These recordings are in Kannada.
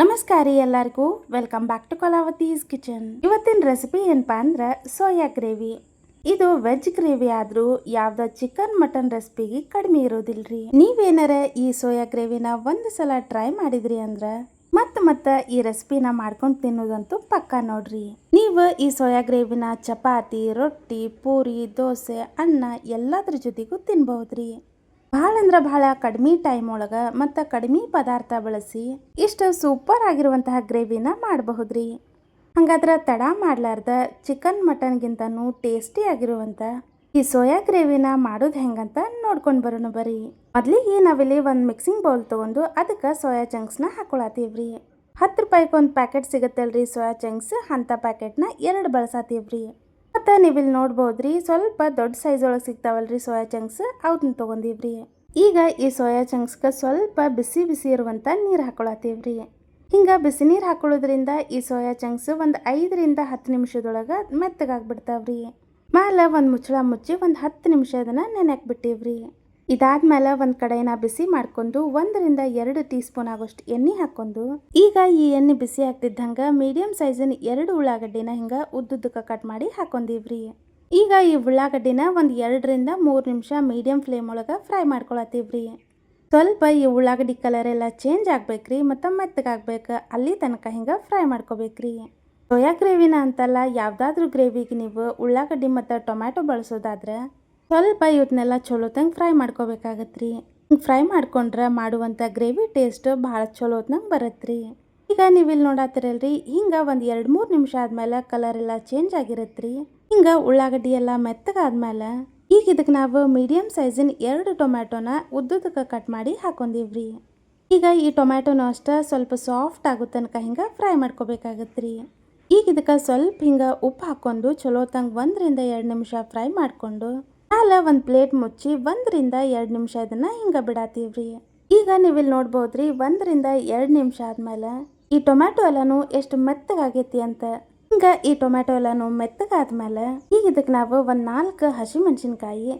ನಮಸ್ಕಾರ ಎಲ್ಲರಿಗೂ. Welcome back to Kalavati's kitchen ಇವತ್ತಿನ ರೆಸಿಪಿ ಏನಪ್ಪಾ ಅಂದ್ರೆ ಸೋಯಾ ಗ್ರೇವಿ ಇದು ವೆಜ್ ಗ್ರೇವಿ ಆದ್ರೂ ಯಾವ್ದ ಚಿಕನ್ ಮಟನ್ ರೆಸಿಪಿಗೆ ಕಡಿಮೆ ಇರೋದಿಲ್ರಿ. ನೀವೇನಾರ ಈ ಸೋಯಾ ಗ್ರೇವಿನ ಒಂದ್ ಸಲ ಟ್ರೈ ಮಾಡಿದ್ರಿ ಅಂದ್ರ ಮತ್ತ ಮತ್ತ ಈ ರೆಸಿಪಿನ ಮಾಡ್ಕೊಂಡು ತಿನ್ನೋದಂತೂ ಪಕ್ಕಾ ನೋಡ್ರಿ. ನೀವು ಈ ಸೋಯಾ ಗ್ರೇವಿನ ಚಪಾತಿ, ರೊಟ್ಟಿ, ಪೂರಿ, ದೋಸೆ, ಅನ್ನ ಎಲ್ಲದ್ರ ಜೊತೆಗೂ ತಿನ್ಬಹುದ್ರಿ. ಭಾಳ ಅಂದ್ರೆ ಭಾಳ ಕಡಿಮೆ ಟೈಮ್ ಒಳಗೆ ಮತ್ತು ಕಡಿಮೆ ಪದಾರ್ಥ ಬಳಸಿ ಇಷ್ಟು ಸೂಪರ್ ಆಗಿರುವಂತಹ ಗ್ರೇವಿನ ಮಾಡಬಹುದ್ರಿ. ಹಂಗಾದ್ರೆ ತಡ ಮಾಡ್ಲಾರ್ದ ಚಿಕನ್ ಮಟನ್ಗಿಂತನೂ ಟೇಸ್ಟಿ ಆಗಿರುವಂಥ ಈ ಸೋಯಾ ಗ್ರೇವಿನ ಮಾಡೋದು ಹೆಂಗಂತ ನೋಡ್ಕೊಂಡು ಬರೋಣ ಬರ್ರಿ. ಮೊದಲಿಗೆ ನಾವಿಲ್ಲಿ ಒಂದು ಮಿಕ್ಸಿಂಗ್ ಬೌಲ್ ತೊಗೊಂಡು ಅದಕ್ಕೆ ಸೋಯಾ ಚಂಕ್ಸ್ನ ಹಾಕೊಳತ್ತೀವ್ರಿ ಹತ್ತು ರೂಪಾಯಿಗೆ ಒಂದು ಪ್ಯಾಕೆಟ್ ಸಿಗುತ್ತಲ್ರಿ ಸೋಯಾ ಚಂಕ್ಸ್ ಅಂಥ ಪ್ಯಾಕೆಟ್ನ ಎರಡು ಬಳಸತ್ತೀವ್ರಿ ಮತ್ತು ನೀವಿಲ್ಲಿ ನೋಡ್ಬೋದ್ರಿ ಸ್ವಲ್ಪ ದೊಡ್ಡ ಸೈಜ್ ಒಳಗೆ ರೀ ಸೋಯಾ ಚಂಕ್ಸ್ ಅವನ್ನ ತೊಗೊಂಡಿವ್ರಿ. ಈಗ ಈ ಸೋಯಾ ಚಂಕ್ಸ್ಗೆ ಸ್ವಲ್ಪ ಬಿಸಿ ಬಿಸಿ ಇರುವಂಥ ನೀರು ಹಾಕೊಳತ್ತೀವ್ರಿ. ಹಿಂಗೆ ಬಿಸಿ ನೀರು ಹಾಕೊಳ್ಳೋದ್ರಿಂದ ಈ ಸೋಯಾ ಚಂಕ್ಸ್ ಒಂದು ಐದರಿಂದ ಹತ್ತು ನಿಮಿಷದೊಳಗೆ ಮೆತ್ತಗಾಗ್ಬಿಡ್ತಾವ್ರಿ. ಮ್ಯಾಲೆ ಒಂದು ಮುಚ್ಚಳ ಮುಚ್ಚಿ ಒಂದು ಹತ್ತು ನಿಮಿಷ ಅದನ್ನು ನೆನೆ ಬಿಟ್ಟಿವ್ರಿ. ಇದಾದ್ಮೇಲೆ ಒಂದು ಕಡೆನ ಬಿಸಿ ಮಾಡ್ಕೊಂಡು ಒಂದರಿಂದ ಎರಡು ಟೀ ಸ್ಪೂನ್ ಆಗೋಷ್ಟು ಎಣ್ಣೆ ಹಾಕೊಂಡು ಈಗ ಈ ಎಣ್ಣೆ ಬಿಸಿ ಆಗ್ತಿದ್ದಂಗ ಮೀಡಿಯಂ ಸೈಜಿನ ಎರಡು ಉಳ್ಳಾಗಡ್ಡಿನ ಹಿಂಗೆ ಉದ್ದುದ್ದಕ್ಕೆ ಕಟ್ ಮಾಡಿ ಹಾಕೊಂಡಿವ್ರಿ. ಈಗ ಈ ಉಳ್ಳಾಗಡ್ಡಿನ ಒಂದು ಎರಡರಿಂದ ಮೂರು ನಿಮಿಷ ಮೀಡಿಯಂ ಫ್ಲೇಮ್ ಒಳಗೆ ಫ್ರೈ ಮಾಡ್ಕೊಳತ್ತೀವ್ರಿ. ಸ್ವಲ್ಪ ಈ ಉಳ್ಳಾಗಡ್ಡಿ ಕಲರ್ ಎಲ್ಲ ಚೇಂಜ್ ಆಗ್ಬೇಕ್ರಿ, ಮತ್ತು ಮೆತ್ತಗಾಗ್ಬೇಕು ಅಲ್ಲಿ ತನಕ ಹಿಂಗೆ ಫ್ರೈ ಮಾಡ್ಕೋಬೇಕ್ರಿ. ಸೋಯಾ ಗ್ರೇವಿನ ಅಂತಲ್ಲ, ಯಾವುದಾದ್ರೂ ಗ್ರೇವಿಗೆ ನೀವು ಉಳ್ಳಾಗಡ್ಡಿ ಮತ್ತು ಟೊಮ್ಯಾಟೊ ಬಳಸೋದಾದ್ರೆ ಸ್ವಲ್ಪ ಇವ್ರನ್ನೆಲ್ಲ ಚಲೋತಂಗೆ ಫ್ರೈ ಮಾಡ್ಕೋಬೇಕಾಗತ್ರಿ. ಹಿಂಗೆ ಫ್ರೈ ಮಾಡ್ಕೊಂಡ್ರೆ ಮಾಡುವಂಥ ಗ್ರೇವಿ ಟೇಸ್ಟ್ ಭಾಳ ಚಲೋತ್ನಂಗೆ ರೀ ಈಗ ನೀವು ಇಲ್ಲಿ ನೋಡತ್ತಿರಲ್ರಿ ಹಿಂಗೆ ಒಂದು ಎರಡು ಮೂರು ನಿಮಿಷ ಆದಮೇಲೆ ಕಲರ್ ಎಲ್ಲ ಚೇಂಜ್ ರೀ ಹಿಂಗೆ ಉಳ್ಳಾಗಡ್ಡಿ ಎಲ್ಲ ಮೆತ್ತಗಾದ್ಮೇಲೆ ಈಗ ಇದಕ್ಕೆ ನಾವು ಮೀಡಿಯಮ್ ಸೈಜಿನ ಎರಡು ಟೊಮ್ಯಾಟೊನ ಉದ್ದುದಕ್ಕೆ ಕಟ್ ಮಾಡಿ ಹಾಕೊಂಡಿವ್ರಿ. ಈಗ ಈ ಟೊಮ್ಯಾಟೊನ ಅಷ್ಟೇ ಸ್ವಲ್ಪ ಸಾಫ್ಟ್ ಆಗೋ ತನಕ ಹಿಂಗೆ ಫ್ರೈ ಮಾಡ್ಕೋಬೇಕಾಗತ್ರಿ. ಈಗ ಇದಕ್ಕೆ ಸ್ವಲ್ಪ ಹಿಂಗೆ ಉಪ್ಪು ಹಾಕ್ಕೊಂಡು ಚಲೋತಂಗೆ ಒಂದರಿಂದ ಎರಡು ನಿಮಿಷ ಫ್ರೈ ಮಾಡಿಕೊಂಡು ಮ್ಯಾಲೆ ಒಂದು ಪ್ಲೇಟ್ ಮುಚ್ಚಿ ಒಂದರಿಂದ ಎರಡು ನಿಮಿಷ ಇದನ್ನು ಹಿಂಗೆ ಬಿಡಾತೀವ್ರಿ. ಈಗ ನೀವಿಲ್ಲಿ ನೋಡ್ಬೋದ್ರಿ, ಒಂದರಿಂದ ಎರಡು ನಿಮಿಷ ಆದಮೇಲೆ ಈ ಟೊಮ್ಯಾಟೊ ಎಲ್ಲನೂ ಎಷ್ಟು ಮೆತ್ತಗಾಗೈತಿ ಅಂತ. ಹಿಂಗೆ ಈ ಟೊಮ್ಯಾಟೊ ಎಲ್ಲನೂ ಮೆತ್ತಗಾದ್ಮೇಲೆ ಈಗ ಇದಕ್ಕೆ ನಾವು ಒಂದು ನಾಲ್ಕು ಹಸಿಮೆಣಸಿನ್ಕಾಯಿ,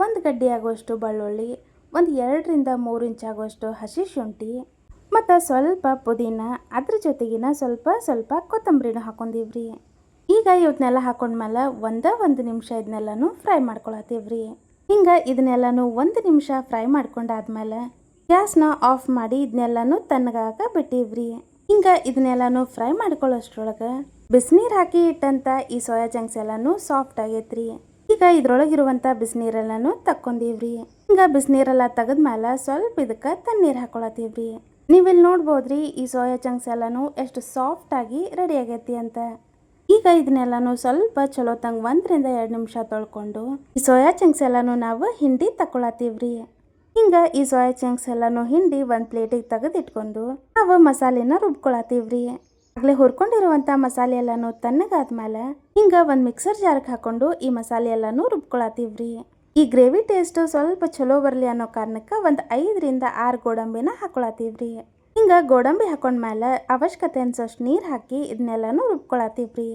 ಒಂದು ಗಡ್ಡೆ ಆಗುವಷ್ಟು ಬೆಳ್ಳುಳ್ಳಿ, ಒಂದು ಎರಡರಿಂದ ಮೂರು ಇಂಚ್ ಆಗುವಷ್ಟು ಹಸಿ ಶುಂಠಿ, ಮತ್ತು ಸ್ವಲ್ಪ ಪುದೀನ, ಅದ್ರ ಜೊತೆಗಿನ ಸ್ವಲ್ಪ ಸ್ವಲ್ಪ ಕೊತ್ತಂಬರಿನ ಹಾಕೊಂಡಿವ್ರಿ. ಈಗ ಇವನ್ನೆಲ್ಲ ಹಾಕೊಂಡ್ಮೇಲೆ ಒಂದೇ ಒಂದು ನಿಮಿಷ ಇದನ್ನೆಲ್ಲನೂ ಫ್ರೈ ಮಾಡ್ಕೊಳತ್ತೀವ್ರಿ. ಹಿಂಗೆ ಇದನ್ನೆಲ್ಲನೂ ಒಂದು ನಿಮಿಷ ಫ್ರೈ ಮಾಡ್ಕೊಂಡಾದ್ಮೇಲೆ ಗ್ಯಾಸ್ನ ಆಫ್ ಮಾಡಿ ಇದನ್ನೆಲ್ಲನೂ ತಣ್ಣಗಾಕ ಬಿಟ್ಟಿವ್ರಿ. ಹಿಂಗೆ ಇದನ್ನೆಲ್ಲನೂ ಫ್ರೈ ಮಾಡ್ಕೊಳ್ಳೋಷ್ಟ್ರೊಳಗೆ ಬಿಸಿನೀರು ಹಾಕಿ ಇಟ್ಟಂತ ಈ ಸೋಯಾ ಚಂಕ್ಸ್ ಎಲ್ಲನೂ ಸಾಫ್ಟ್ ಆಗೈತ್ರಿ. ಈಗ ಇದ್ರೊಳಗಿರುವಂಥ ಬಿಸಿನೀರೆಲ್ಲನೂ ತಕ್ಕೊಂಡಿವ್ರಿ. ಹಿಂಗ ಬಿಸಿನೀರೆಲ್ಲ ತೆಗೆದ್ಮೇಲೆ ಸ್ವಲ್ಪ ಇದಕ್ಕೆ ತಣ್ಣೀರು ಹಾಕೊಳತ್ತೀವ್ರಿ. ನೀವಿಲ್ಲಿ ನೋಡ್ಬೋದ್ರಿ ಈ ಸೋಯಾ ಚಂಕ್ಸ್ ಎಲ್ಲನೂ ಎಷ್ಟು ಸಾಫ್ಟ್ ಆಗಿ ರೆಡಿ ಆಗೈತಿ ಅಂತ. ಈಗ ಇದನ್ನೆಲ್ಲನೂ ಸ್ವಲ್ಪ ಚಲೋ ತಂಗ ಒಂದರಿಂದ ಎರಡು ನಿಮಿಷ ತೊಳ್ಕೊಂಡು ಈ ಸೋಯಾ ಚಂಕ್ಸ್ ಎಲ್ಲಾನು ನಾವು ಹಿಂಡಿ ತಕೊಳತ್ತೀವ್ರಿ ಹಿಂಗೆ ಈ ಸೋಯಾ ಚಂಕ್ಸ್ ಎಲ್ಲಾನು ಹಿಂಡಿ ಒಂದು ಪ್ಲೇಟಿಗೆ ತೆಗೆದಿಟ್ಕೊಂಡು ನಾವು ಮಸಾಲೆನ ರುಬ್ಕೊಳತ್ತೀವ್ರಿ. ಆಗಲೇ ಹುರ್ಕೊಂಡಿರುವಂಥ ಮಸಾಲೆ ಎಲ್ಲನೂ ತಣ್ಣಗಾದ್ಮೇಲೆ ಹಿಂಗೆ ಒಂದು ಮಿಕ್ಸರ್ ಜಾರ್ಗೆ ಹಾಕೊಂಡು ಈ ಮಸಾಲೆ ಎಲ್ಲಾನು ರುಬ್ಕೊಳತ್ತೀವ್ರಿ. ಈ ಗ್ರೇವಿ ಟೇಸ್ಟ್ ಸ್ವಲ್ಪ ಚಲೋ ಬರಲಿ ಅನ್ನೋ ಕಾರಣಕ್ಕೆ ಒಂದು ಐದರಿಂದ ಆರು ಗೋಡಂಬಿನ ಹಾಕೊಳತ್ತೀವ್ರಿ. ಹಿಂಗೆ ಗೋಡಂಬಿ ಹಾಕೊಂಡ್ಮೇಲೆ ಅವಶ್ಯಕತೆ ಅನ್ಸೋಷ್ಟು ನೀರು ಹಾಕಿ ಇದನ್ನೆಲ್ಲಾನು ರುಬ್ಕೊಳತ್ತೀವ್ರಿ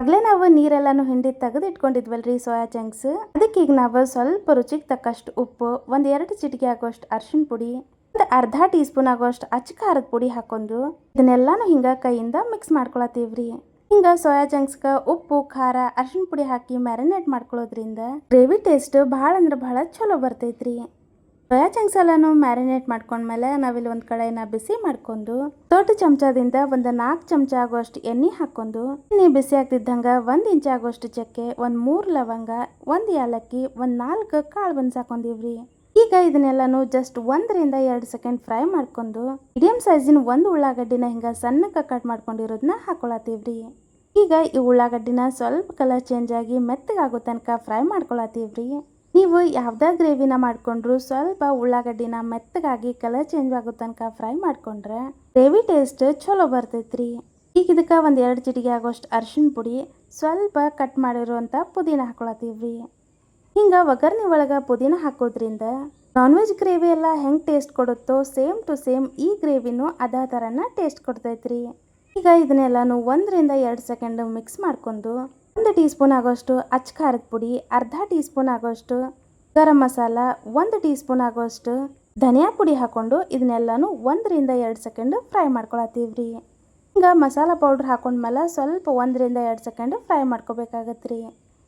ಆಗ್ಲೇ ನಾವು ನೀರೆಲ್ಲಾನು ಹಿಂಡಿ ತೆಗೆದು ಇಟ್ಕೊಂಡಿದ್ವಲ್ರಿ ಸೋಯಾ ಚಂಕ್ಸ್. ಅದಕ್ಕೆ ಈಗ ನಾವು ಸ್ವಲ್ಪ ರುಚಿಗೆ ತಕ್ಕಷ್ಟು ಉಪ್ಪು, ಒಂದು ಎರಡು ಚಿಟಿಕೆ ಆಗೋಷ್ಟು ಅರ್ಶಿಣ ಪುಡಿ, ಒಂದು ಅರ್ಧ ಟೀ ಸ್ಪೂನ್ ಆಗೋಷ್ಟು ಅಚ್ಚ ಖಾರದ ಪುಡಿ ಹಾಕೊಂಡು ಇದನ್ನೆಲ್ಲಾನು ಹಿಂಗೆ ಕೈಯಿಂದ ಮಿಕ್ಸ್ ಮಾಡ್ಕೊಳತ್ತೀವ್ರಿ ಹಿಂಗೆ ಸೋಯಾ ಚಂಕ್ಸ್ಗೆ ಉಪ್ಪು, ಖಾರ, ಅರ್ಶಿಣ ಪುಡಿ ಹಾಕಿ ಮ್ಯಾರಿನೇಟ್ ಮಾಡ್ಕೊಳ್ಳೋದ್ರಿಂದ ಗ್ರೇವಿ ಟೇಸ್ಟ್ ಭಾಳ ಅಂದ್ರೆ ಭಾಳ ಚಲೋ ಬರ್ತೈತ್ರಿ. ಸೋಯಾ ಚಂಕ್ಸ್ ಎಲ್ಲನೂ ಮ್ಯಾರಿನೇಟ್ ಮಾಡ್ಕೊಂಡ್ಮೇಲೆ ನಾವಿಲ್ಲಿ ಒಂದು ಕಡೆನ ಬಿಸಿ ಮಾಡ್ಕೊಂಡು, ದೊಡ್ಡ ಚಮಚದಿಂದ ಒಂದು ನಾಲ್ಕು ಚಮಚ ಆಗುವಷ್ಟು ಎಣ್ಣೆ ಹಾಕೊಂಡು ಎಣ್ಣೆ ಬಿಸಿ ಆಗ್ತಿದ್ದಂಗೆ ಒಂದು ಇಂಚ್ ಆಗುವಷ್ಟು ಚಕ್ಕೆ, ಒಂದು ಮೂರು ಲವಂಗ, ಒಂದು ಏಲಕ್ಕಿ, ಒಂದು ನಾಲ್ಕು ಕಾಳು ಬನ್ಸ್ ಹಾಕೊಂಡಿವ್ರಿ ಈಗ ಇದನ್ನೆಲ್ಲನೂ ಜಸ್ಟ್ ಒಂದರಿಂದ ಎರಡು ಸೆಕೆಂಡ್ ಫ್ರೈ ಮಾಡ್ಕೊಂಡು ಮೀಡಿಯಂ ಸೈಜಿನ ಒಂದು ಉಳ್ಳಾಗಡ್ಡಿನ ಹಿಂಗೆ ಸಣ್ಣಕ್ಕೆ ಕಟ್ ಮಾಡ್ಕೊಂಡಿರೋದನ್ನ ಹಾಕೊಳತ್ತೀವ್ರಿ. ಈಗ ಈ ಉಳ್ಳಾಗಡ್ಡಿನ ಸ್ವಲ್ಪ ಕಲರ್ ಚೇಂಜ್ ಆಗಿ ಮೆತ್ತಗಾಗೋ ತನಕ ಫ್ರೈ ಮಾಡ್ಕೊಳತ್ತೀವ್ರಿ. ನೀವು ಯಾವುದೇ ಗ್ರೇವಿನ ಮಾಡಿಕೊಂಡ್ರು ಸ್ವಲ್ಪ ಉಳ್ಳಾಗಡ್ಡಿನ ಮೆತ್ತಗಾಗಿ ಕಲರ್ ಚೇಂಜ್ ಆಗೋ ತನಕ ಫ್ರೈ ಮಾಡ್ಕೊಂಡ್ರೆ ಗ್ರೇವಿ ಟೇಸ್ಟ್ ಚಲೋ ಬರ್ತೈತ್ರಿ. ಈಗ ಇದಕ್ಕೆ ಒಂದು ಎರಡು ಚಿಟಿಗೆ ಆಗೋಷ್ಟು ಅರ್ಶಿಣ ಪುಡಿ ಸ್ವಲ್ಪ ಕಟ್ ಮಾಡಿರುವಂಥ ಪುದೀನ ಹಾಕೊಳತ್ತೀವ್ರಿ. ಹಿಂಗೆ ಒಗ್ಗರಣೆ ಒಳಗೆ ಪುದೀನ ಹಾಕೋದ್ರಿಂದ ನಾನ್ ವೆಜ್ ಗ್ರೇವಿ ಎಲ್ಲ ಹೆಂಗೆ ಟೇಸ್ಟ್ ಕೊಡುತ್ತೋ ಸೇಮ್ ಟು ಸೇಮ್ ಈ ಗ್ರೇವಿನೂ ಅದೇ ಥರನ ಟೇಸ್ಟ್ ಕೊಡ್ತೈತ್ರಿ. ಈಗ ಇದನ್ನೆಲ್ಲನೂ ಒಂದರಿಂದ ಎರಡು ಸೆಕೆಂಡ್ ಮಿಕ್ಸ್ ಮಾಡ್ಕೊಂಡು ಒಂದು ಟೀ ಸ್ಪೂನ್ ಆಗೋಷ್ಟು ಅಚ್ಚ ಖಾರದ ಪುಡಿ, ಅರ್ಧ ಟೀ ಸ್ಪೂನ್ ಆಗೋಷ್ಟು ಗರಂ ಮಸಾಲ, ಒಂದು ಟೀ ಸ್ಪೂನ್ ಆಗೋಷ್ಟು ಧನಿಯಾ ಪುಡಿ ಹಾಕ್ಕೊಂಡು ಇದನ್ನೆಲ್ಲನೂ ಒಂದರಿಂದ ಎರಡು ಸೆಕೆಂಡ್ ಫ್ರೈ ಮಾಡ್ಕೊಳತ್ತೀವ್ರಿ. ಈಗ ಮಸಾಲ ಪೌಡ್ರ್ ಹಾಕೊಂಡ್ಮೇಲೆ ಸ್ವಲ್ಪ ಒಂದರಿಂದ ಎರಡು ಸೆಕೆಂಡ್ ಫ್ರೈ ಮಾಡ್ಕೋಬೇಕಾಗತ್ತೆ ರೀ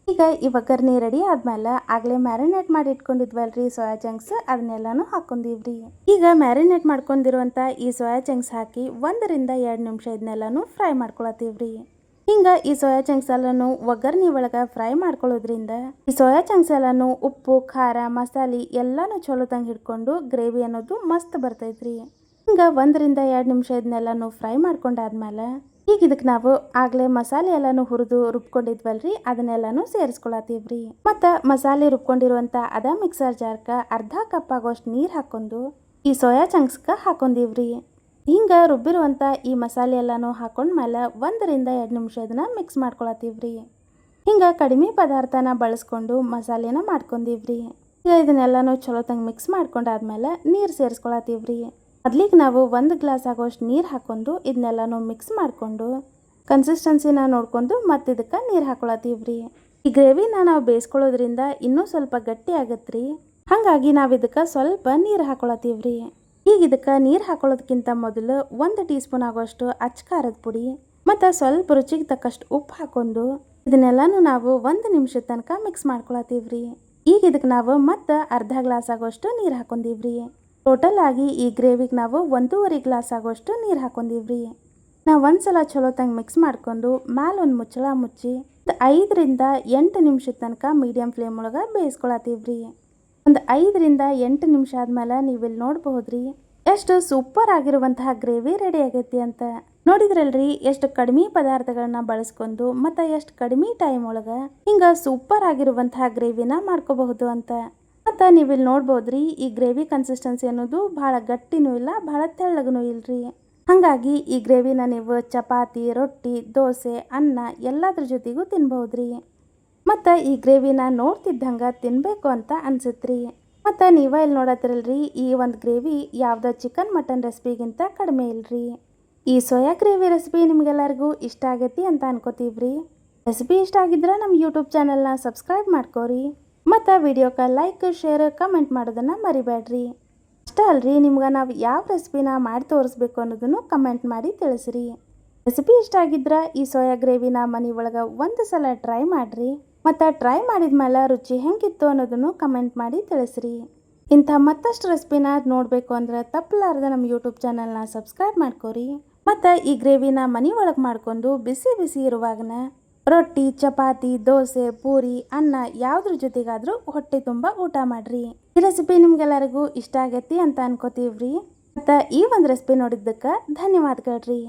ಈಗ ಈ ಒಗ್ಗರಣೆ ರೆಡಿ ಆದ್ಮೇಲೆ ಆಗಲೇ ಮ್ಯಾರಿನೇಟ್ ಮಾಡಿ ಇಟ್ಕೊಂಡಿದ್ವಲ್ರಿ ಸೋಯಾ ಚಂಕ್ಸ್ ಅದನ್ನೆಲ್ಲನೂ ಹಾಕೊಂಡಿವ್ರಿ ಈಗ ಮ್ಯಾರಿನೇಟ್ ಮಾಡ್ಕೊಂಡಿರುವಂಥ ಈ ಸೋಯಾ ಚಂಕ್ಸ್ ಹಾಕಿ ಒಂದರಿಂದ ಎರಡು ನಿಮಿಷ ಇದನ್ನೆಲ್ಲನೂ ಫ್ರೈ ಮಾಡ್ಕೊಳತ್ತೀವ್ರಿ. ಹಿಂಗ ಈ ಸೋಯಾ ಚಂಕ್ಸ್ ಎಲ್ಲಾನು ಒಗ್ಗರಣೆ ಒಳಗ ಫ್ರೈ ಮಾಡ್ಕೊಳ್ಳೋದ್ರಿಂದ ಈ ಸೋಯಾ ಚಂಕ್ಸ್ ಉಪ್ಪು, ಖಾರ, ಮಸಾಲೆ ಎಲ್ಲಾನು ಚಲೋ ತಂಗ ಹಿಡ್ಕೊಂಡು ಗ್ರೇವಿ ಅನ್ನೋದು ಮಸ್ತ್ ಬರ್ತೈತ್ರಿ. ಹಿಂಗ ಒಂದರಿಂದ ಎರಡು ನಿಮಿಷ ಇದನ್ನೆಲ್ಲಾನು ಫ್ರೈ ಮಾಡ್ಕೊಂಡಾದ್ಮೇಲೆ ಈಗ ಇದಕ್ಕೆ ನಾವು ಆಗ್ಲೇ ಮಸಾಲೆ ಎಲ್ಲಾನು ಹುರಿದು ರುಬ್ಕೊಂಡಿದ್ವಲ್ರಿ, ಅದನ್ನೆಲ್ಲಾನು ಸೇರಿಸ್ಕೊಳತ್ತೀವ್ರಿ. ಮತ್ತ ಮಸಾಲೆ ರುಬ್ಕೊಂಡಿರುವಂತ ಅದ ಮಿಕ್ಸರ್ ಜಾರ್ಕ ಅರ್ಧ ಕಪ್ ಆಗೋಷ್ಟು ನೀರ್ ಹಾಕೊಂಡು ಈ ಸೋಯಾ ಚಂಕ್ಸ್ಗೆ ಹಾಕೊಂಡಿವ್ರಿ. ಹಿಂಗ ರುಬ್ಬಿರುವಂಥ ಈ ಮಸಾಲೆ ಎಲ್ಲಾನು ಹಾಕೊಂಡ್ಮೇಲೆ ಒಂದರಿಂದ ಎರಡು ನಿಮಿಷ ಇದನ್ನ ಮಿಕ್ಸ್ ಮಾಡ್ಕೊಳತ್ತೀವ್ರಿ. ಹಿಂಗೆ ಕಡಿಮೆ ಪದಾರ್ಥನ ಬಳಸ್ಕೊಂಡು ಮಸಾಲೆನ ಮಾಡ್ಕೊಂಡಿವ್ರಿ. ಈಗ ಇದನ್ನೆಲ್ಲಾನು ಚಲೋ ತಂಗೆ ಮಿಕ್ಸ್ ಮಾಡ್ಕೊಂಡಾದ್ಮೇಲೆ ನೀರು ಸೇರಿಸ್ಕೊಳತ್ತೀವ್ರಿ. ಮೊದ್ಲಿಗೆ ನಾವು ಒಂದು ಗ್ಲಾಸ್ ಆಗೋಷ್ಟು ನೀರು ಹಾಕೊಂಡು ಇದನ್ನೆಲ್ಲಾನು ಮಿಕ್ಸ್ ಮಾಡಿಕೊಂಡು ಕನ್ಸಿಸ್ಟೆನ್ಸಿನ ನೋಡ್ಕೊಂಡು ಮತ್ತೆ ಇದಕ್ಕೆ ನೀರು ಹಾಕೊಳತ್ತೀವ್ರಿ. ಈ ಗ್ರೇವಿನ ನಾವು ಬೇಯಿಸ್ಕೊಳ್ಳೋದ್ರಿಂದ ಇನ್ನೂ ಸ್ವಲ್ಪ ಗಟ್ಟಿ ಆಗತ್ರಿ. ಹಾಗಾಗಿ ನಾವು ಇದಕ್ಕೆ ಸ್ವಲ್ಪ ನೀರು ಹಾಕೊಳತ್ತೀವ್ರಿ. ಈಗ ಇದಕ್ಕೆ ನೀರು ಹಾಕೊಳ್ಳೋದಕ್ಕಿಂತ ಮೊದಲು ಒಂದು ಟೀ ಸ್ಪೂನ್ ಆಗೋಷ್ಟು ಅಚ್ಚಖಾರದ ಪುಡಿ ಮತ್ತು ಸ್ವಲ್ಪ ರುಚಿಗೆ ತಕ್ಕಷ್ಟು ಉಪ್ಪು ಹಾಕೊಂಡು ಇದನ್ನೆಲ್ಲಾನು ನಾವು ಒಂದು ನಿಮಿಷದ ತನಕ ಮಿಕ್ಸ್ ಮಾಡ್ಕೊಳತ್ತೀವ್ರಿ ಈಗ ಇದಕ್ಕೆ ನಾವು ಮತ್ತೆ ಅರ್ಧ ಗ್ಲಾಸ್ ಆಗೋಷ್ಟು ನೀರು ಹಾಕೊಂಡಿವ್ರಿ. ಟೋಟಲ್ ಆಗಿ ಈ ಗ್ರೇವಿಗೆ ನಾವು ಒಂದೂವರೆ ಗ್ಲಾಸ್ ಆಗೋಷ್ಟು ನೀರು ಹಾಕೊಂಡಿವ್ರಿ. ನಾವು ಒಂದ್ಸಲ ಚಲೋ ತಂಗೆ ಮಿಕ್ಸ್ ಮಾಡ್ಕೊಂಡು ಮ್ಯಾಲ ಒಂದು ಮುಚ್ಚಳ ಮುಚ್ಚಿ ಐದರಿಂದ ಎಂಟು ನಿಮಿಷದ ತನಕ ಮೀಡಿಯಂ ಫ್ಲೇಮ್ ಒಳಗೆ ಬೇಯಿಸ್ಕೊಳತ್ತೀವ್ರಿ ಒಂದು ಐದರಿಂದ ಎಂಟು ನಿಮಿಷ ಆದ್ಮೇಲೆ ನೀವು ಇಲ್ಲಿ ನೋಡಬಹುದ್ರಿ? ಎಷ್ಟು ಸೂಪರ್ ಆಗಿರುವಂತಹ ಗ್ರೇವಿ ರೆಡಿ ಆಗೈತಿ ಅಂತ. ನೋಡಿದ್ರಲ್ರಿ, ಎಷ್ಟು ಕಡಿಮೆ ಪದಾರ್ಥಗಳನ್ನ ಬಳಸ್ಕೊಂಡು ಮತ್ತು ಎಷ್ಟು ಕಡಿಮೆ ಟೈಮ್ ಒಳಗೆ ಹಿಂಗೆ ಸೂಪರ್ ಆಗಿರುವಂತಹ ಗ್ರೇವಿನ ಮಾಡ್ಕೋಬಹುದು ಅಂತ. ಮತ್ತು ನೀವಿಲ್ಲಿ ಇಲ್ಲಿ ನೋಡ್ಬೋದ್ರಿ ಈ ಗ್ರೇವಿ ಕನ್ಸಿಸ್ಟೆನ್ಸಿ ಅನ್ನೋದು ಭಾಳ ಗಟ್ಟಿನೂ ಇಲ್ಲ, ಭಾಳ ತೆಳ್ಳಗನೂ ಇಲ್ರಿ. ಹಾಗಾಗಿ ಈ ಗ್ರೇವಿನ ನೀವು ಚಪಾತಿ, ರೊಟ್ಟಿ, ದೋಸೆ, ಅನ್ನ ಎಲ್ಲದ್ರ ಜೊತೆಗೂ ತಿನ್ಬಹುದ್ರಿ. ಮತ್ತು ಈ ಗ್ರೇವಿನ ನೋಡ್ತಿದ್ದಂಗೆ ತಿನ್ನಬೇಕು ಅಂತ ಅನ್ಸುತ್ರಿ. ಮತ್ತು ನೀವು ಇಲ್ಲಿ ನೋಡತ್ತಿರಲ್ರಿ, ಈ ಒಂದು ಗ್ರೇವಿ ಯಾವುದೋ ಚಿಕನ್ ಮಟನ್ ರೆಸಿಪಿಗಿಂತ ಕಡಿಮೆ ಇಲ್ರಿ. ಈ ಸೋಯಾ ಗ್ರೇವಿ ರೆಸಿಪಿ ನಿಮಗೆಲ್ಲರಿಗೂ ಇಷ್ಟ ಆಗೈತಿ ಅಂತ ಅನ್ಕೋತೀವ್ರಿ. ರೆಸಿಪಿ ಇಷ್ಟ ಆಗಿದ್ರೆ ನಮ್ಮ ಯೂಟ್ಯೂಬ್ ಚಾನಲ್ನ ಸಬ್ಸ್ಕ್ರೈಬ್ ಮಾಡ್ಕೋರಿ. ಮತ್ತು ವಿಡಿಯೋಕ್ಕೆ ಲೈಕ್ ಶೇರ್ ಕಮೆಂಟ್ ಮಾಡೋದನ್ನು ಮರಿಬೇಡ್ರಿ ಅಷ್ಟೇ ಅಲ್ರಿ, ನಿಮ್ಗೆ ನಾವು ಯಾವ ರೆಸಿಪಿನ ಮಾಡಿ ತೋರಿಸ್ಬೇಕು ಅನ್ನೋದನ್ನು ಕಮೆಂಟ್ ಮಾಡಿ ತಿಳಿಸ್ರಿ. ರೆಸಿಪಿ ಇಷ್ಟ ಆಗಿದ್ರೆ ಈ ಸೋಯಾ ಗ್ರೇವಿನ ಮನೆ ಒಳಗೆ ಒಂದು ಸಲ ಟ್ರೈ ಮಾಡಿರಿ. ಮತ್ತು ಟ್ರೈ ಮಾಡಿದ ಮೇಲೆ ರುಚಿ ಹೆಂಗಿತ್ತು ಅನ್ನೋದನ್ನು ಕಮೆಂಟ್ ಮಾಡಿ ತಿಳಿಸ್ರಿ. ಇಂಥ ಮತ್ತಷ್ಟು ರೆಸಿಪಿನ ನೋಡಬೇಕು ಅಂದ್ರೆ ತಪ್ಪಲಾರ್ದ ನಮ್ಮ ಯೂಟ್ಯೂಬ್ ಚಾನಲ್ನ ಸಬ್ಸ್ಕ್ರೈಬ್ ಮಾಡ್ಕೋರಿ. ಮತ್ತು ಈ ಗ್ರೇವಿನ ಮನೆ ಒಳಗೆ ಮಾಡ್ಕೊಂಡು ಬಿಸಿ ಬಿಸಿ ಇರುವಾಗನ ರೊಟ್ಟಿ, ಚಪಾತಿ, ದೋಸೆ, ಪೂರಿ, ಅನ್ನ ಯಾವುದ್ರ ಜೊತೆಗಾದರೂ ಹೊಟ್ಟೆ ತುಂಬ ಊಟ ಮಾಡ್ರಿ. ಈ ರೆಸಿಪಿ ನಿಮ್ಗೆಲ್ಲರಿಗೂ ಇಷ್ಟ ಆಗೈತಿ ಅಂತ ಅನ್ಕೋತೀವ್ರಿ. ಮತ್ತು ಈ ಒಂದು ರೆಸಿಪಿ ನೋಡಿದ್ದಕ್ಕೆ ಧನ್ಯವಾದಗಳ್ರಿ